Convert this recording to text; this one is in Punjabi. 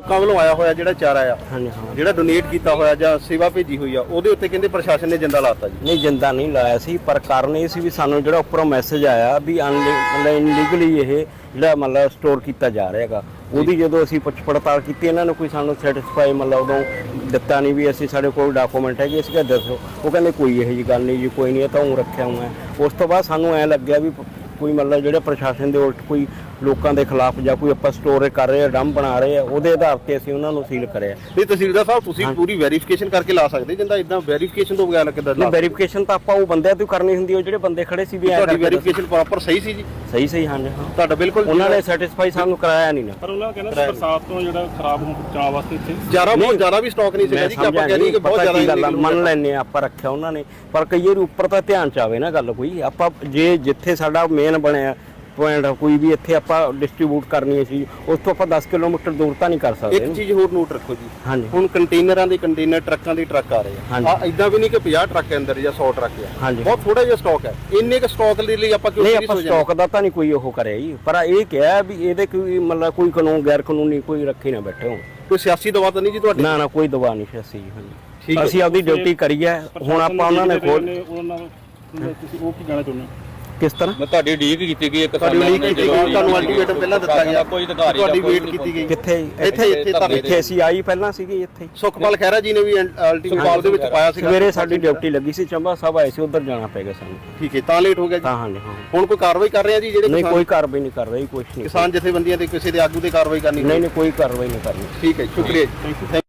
ਲੋਕਾਂ ਵੱਲੋਂ ਆਇਆ ਹੋਇਆ ਜਿਹੜਾ ਚਾਰਾ ਆ ਹਾਂਜੀ ਹਾਂ। ਜਿਹੜਾ ਡੋਨੇਟ ਕੀਤਾ ਹੋਇਆ ਜਾਂ ਸੇਵਾ ਭੇਜੀ ਹੋਈ ਆ ਉਹਦੇ ਉੱਤੇ ਕਹਿੰਦੇ ਪ੍ਰਸ਼ਾਸਨ ਨੇ ਜਿੰਦਾ ਲਾਤਾ ਜੀ। ਨਹੀਂ ਜਿੰਦਾ ਨਹੀਂ ਲਾਇਆ ਸੀ ਪਰ ਕਾਰਨ ਇਹ ਸੀ ਵੀ ਸਾਨੂੰ ਜਿਹੜਾ ਉੱਪਰੋਂ ਮੈਸੇਜ ਆਇਆ ਵੀ ਅਨਲੀ- ਮਤਲਬ ਇਨਲੀਗਲੀ ਇਹ ਜਿਹੜਾ ਮਤਲਬ ਸਟੋਰ ਕੀਤਾ ਜਾ ਰਿਹਾ ਹੈਗਾ ਉਹਦੀ ਜਦੋਂ ਅਸੀਂ ਪੁੱਛ ਪੜਤਾਲ ਕੀਤੀ ਇਹਨਾਂ ਨੇ ਕੋਈ ਸਾਨੂੰ ਸੈਟੀਸਫਾਈ ਮਤਲਬ ਉਦੋਂ ਦਿੱਤਾ ਨਹੀਂ ਵੀ ਅਸੀਂ ਸਾਡੇ ਕੋਲ ਡਾਕੂਮੈਂਟ ਹੈਗੇ ਅਸੀਂ ਕਿਹਾ ਦੱਸੋ। ਉਹ ਕਹਿੰਦੇ ਕੋਈ ਇਹੋ ਜੀ ਗੱਲ ਨਹੀਂ ਜੀ ਕੋਈ ਨਹੀਂ ਇਹ ਤਾਂ ਉਹ ਰੱਖਿਆ ਹੋਇਆ। ਉਸ ਤੋਂ ਬਾਅਦ ਸਾਨੂੰ ਐ ਲੱਗਿਆ ਵੀ ਕੋਈ ਮਤਲਬ ਜਿਹੜੇ ਪ੍ਰਸ਼ਾਸਨ ਦੇ ਉਲਟ ਕੋਈ ਲੋਕਾਂ ਦੇ ਖਿਲਾਫ ਜਾਂ ਕੋਈ ਆਪਾਂ ਸਟੋਰ ਕਰ ਰਹੇ ਆ ਡੰਮ ਬਣਾ ਰਹੇ ਆ ਉਹਦੇ ਆਧਾਰ ਤੇ ਅਸੀਂ ਉਹਨਾਂ ਨੂੰ ਸੀਲ ਕਰਿਆ। ਨਹੀਂ ਤਹਿਸੀਲਦਾਰ ਸਾਹਿਬ ਤੁਸੀਂ ਪੂਰੀ ਵੈਰੀਫਿਕੇਸ਼ਨ ਕਰਕੇ ਲਾ ਸਕਦੇ ਜਿੰਦਾ ਇਦਾਂ ਵੈਰੀਫਿਕੇਸ਼ਨ ਤੋਂ ਬਗੈਰ ਕਿੱਦਾਂ ਨਹੀਂ ਵੈਰੀਫਿਕੇਸ਼ਨ ਤਾਂ ਆਪਾਂ ਉਹ ਬੰਦਿਆਂ ਤੋਂ ਹੀ ਕਰਨੀ ਹੁੰਦੀ ਉਹ ਜਿਹੜੇ ਬੰਦੇ ਖੜੇ ਸੀ ਵੀ ਤੁਹਾਡੀ ਵੈਰੀਫਿਕੇਸ਼ਨ ਪ੍ਰੋਪਰ ਸਹੀ ਸੀ ਜੀ। ਸਹੀ ਸਹੀ ਹਾਂ ਤੁਹਾਡਾ ਬਿਲਕੁਲ ਉਹਨਾਂ ਨੇ ਸੈਟੀਸਫਾਈ ਸਾਨੂੰ ਕਰਾਇਆ ਨਹੀਂ ਨਾ। ਪਰ ਉਹਨਾਂ ਕਹਿੰਦਾ ਬਰਸਾਤ ਤੋਂ ਜਿਹੜਾ ਖਰਾਬ ਹੋਣ ਬਚਾਅ ਵਾਸਤੇ ਇੱਥੇ। ਜ਼ਿਆਦਾ ਬਹੁਤ ਜ਼ਿਆਦਾ ਵੀ ਸਟਾਕ ਨਹੀਂ ਸੀਗਾ ਜੀ ਕਿ ਆਪਾਂ ਕਹਿ ਕਿ ਬਹੁਤ ਜ਼ਿਆਦਾ ਕੀ ਗੱਲ ਆ illegal ਮੰਨ ਹੋ ਲੈਨੇ ਆ ਆਪਾਂ ਰੱਖਿਆ ਉਹਨਾਂ ਨੇ। ਪਰ ਕਈ ਵਾਰੀ ਉੱਪਰ ਤਾਂ ਧਿਆਨ ਚ ਆਵੇ ਨਾ ਗੱਲ ਕੋਈ। ਆਪਾਂ ਜੇ ਜਿੱਥੇ ਸਾਡਾ ਮੇਨ ਬਣਿਆ ਪੁਆਇੰਟ ਕੋਈ ਵੀ ਇੱਥੇ ਆਪਾਂ ਡਿਸਟ੍ਰੀਬਿਊਟ ਕਰਨੀ ਹੈ ਸੀ ਉਸ ਤੋਂ ਆਪਾਂ 10 ਕਿਲੋਮੀਟਰ ਦੂਰ ਤਾਂ ਨਹੀਂ ਕਰ ਇੱਕ ਸਕਦੇ ਚੀਜ਼ ਹੋਰ ਨੋਟ ਰੱਖੋ ਜੀ। ਹਾਂਜੀ। ਹੁਣ ਕੰਟੇਨਰਾਂ ਦੇ ਕੰਟੇਨਰ ਟਰੱਕਾਂ ਦੇ ਟਰੱਕ ਆ ਰਹੇ ਆ। ਆ ਇਦਾਂ ਵੀ ਨਹੀਂ ਕਿ 50 ਟਰੱਕ ਅੰਦਰ ਜਾਂ 100 ਟਰੱਕ ਆ ਹਾਂਜੀ। ਬਹੁਤ ਥੋੜਾ ਜਿਹਾ ਸਟਾਕ ਹੈ। ਇੰਨੇ ਕ ਸਟਾਕ ਦੇ ਲਈ ਆਪਾਂ ਕਿਉਂ ਨਹੀਂ ਆਪਾਂ? ਸਟਾਕ ਦਾ ਤਾਂ ਨਹੀਂ ਕੋਈ ਉਹ ਕਰਿਆ ਜੀ। ਪਰ ਇਹ ਕਿਹਾ ਵੀ ਇਹਦੇ ਕੋਈ ਮਤਲਬ ਕੋਈ ਕਾਨੂੰਨ ਗੈਰ ਕਾਨੂੰਨੀ ਕੋਈ ਰੱਖੇ ਨਾ ਬੈਠੇ ਹੋ ਕੋਈ ਸਿਆਸੀ ਦਬਾਅ ਤਾਂ ਨਹੀਂ ਜੀ ਤੁਹਾਡੇ? ਨਾ ਨਾ ਕੋਈ ਦਵਾ ਨਹੀਂ ਸੀ ਅਸੀਂ ਠੀਕ ਹਾਂਜੀ ਹੈ। ਅਸੀਂ ਆਪਦੀ ਡਿਊਟੀ ਕਰੀ ਹੈ ਹੁਣ ਆਪਾਂ ਉਹਨਾਂ ਨੇ ਖੋਲ ਉਹਨਾਂ ਤੁਸੀਂ ਉਹ ਕੀ ਕਹਿਣਾ ਚਾਹੁੰਦੇ ਹੋ? ਕਿਸ ਤਰ੍ਹਾਂ? ਮੈਂ ਤੁਹਾਡੀ ਡੀਕ ਕੀਤੀ ਗਈ ਇੱਕ ਤੁਹਾਡੀ ਉਡੀਕ ਕੀਤੀ ਗਈ ਤੁਹਾਨੂੰ ਅਲਟੀਮੇਟਮ ਪਹਿਲਾਂ ਦਿੱਤਾ ਗਿਆ। ਕੋਈ ਅਧਿਕਾਰੀ ਦਾ ਤੁਹਾਡੀ ਵੇਟ ਕੀਤੀ ਗਈ। ਕਿੱਥੇ ਇੱਥੇ ਇੱਥੇ ਤਾਂ ਇੱਥੇ ਅਸੀਂ ਆਈ ਪਹਿਲਾਂ ਸੀਗੇ ਇੱਥੇ। ਸੁਖਪਾਲ ਖਹਿਰਾ ਜੀ ਨੇ ਵੀ ਅਲਟੀਮੇਟਮ ਦੇ ਵਿੱਚ ਪਾਇਆ ਸੀਗਾ। ਸਵੇਰੇ ਸਾਡੀ ਡਿਊਟੀ ਲੱਗੀ ਸੀ ਚੰਬਾ ਸਾਹਿਬ ਆਏ ਸੀ ਉਧਰ ਜਾਣਾ ਪੈ ਗਿਆ ਸਾਨੂੰ। ਠੀਕ ਹੈ ਤਾਂ ਲੇਟ ਹੋ ਗਿਆ ਜੀ? ਤਾਂ ਹਾਂ। ਹੁਣ ਕੋਈ ਕਾਰਵਾਈ ਕਰ ਰਹੇ ਆ ਜੀ ਜਿਹੜੇ ਨਹੀਂ ਕੋਈ ਕਾਰਵਾਈ ਨਹੀਂ ਕਰ ਰਹੀ ਕੁਛ ਨਹੀਂ। ਕਿਸਾਨ ਜਥੇਬੰਦੀਆਂ ਤੇ ਕਿਸੇ ਦੇ ਆਗੂ ਤੇ ਕਾਰਵਾਈ ਕਰਨੀ ਨਹੀਂ ਨਹੀਂ ਕੋਈ ਕਾਰਵਾਈ ਨਹੀਂ ਕਰਨੀ। ਠੀਕ ਹੈ ਸ਼ੁਕਰੀਆ ਜੀ।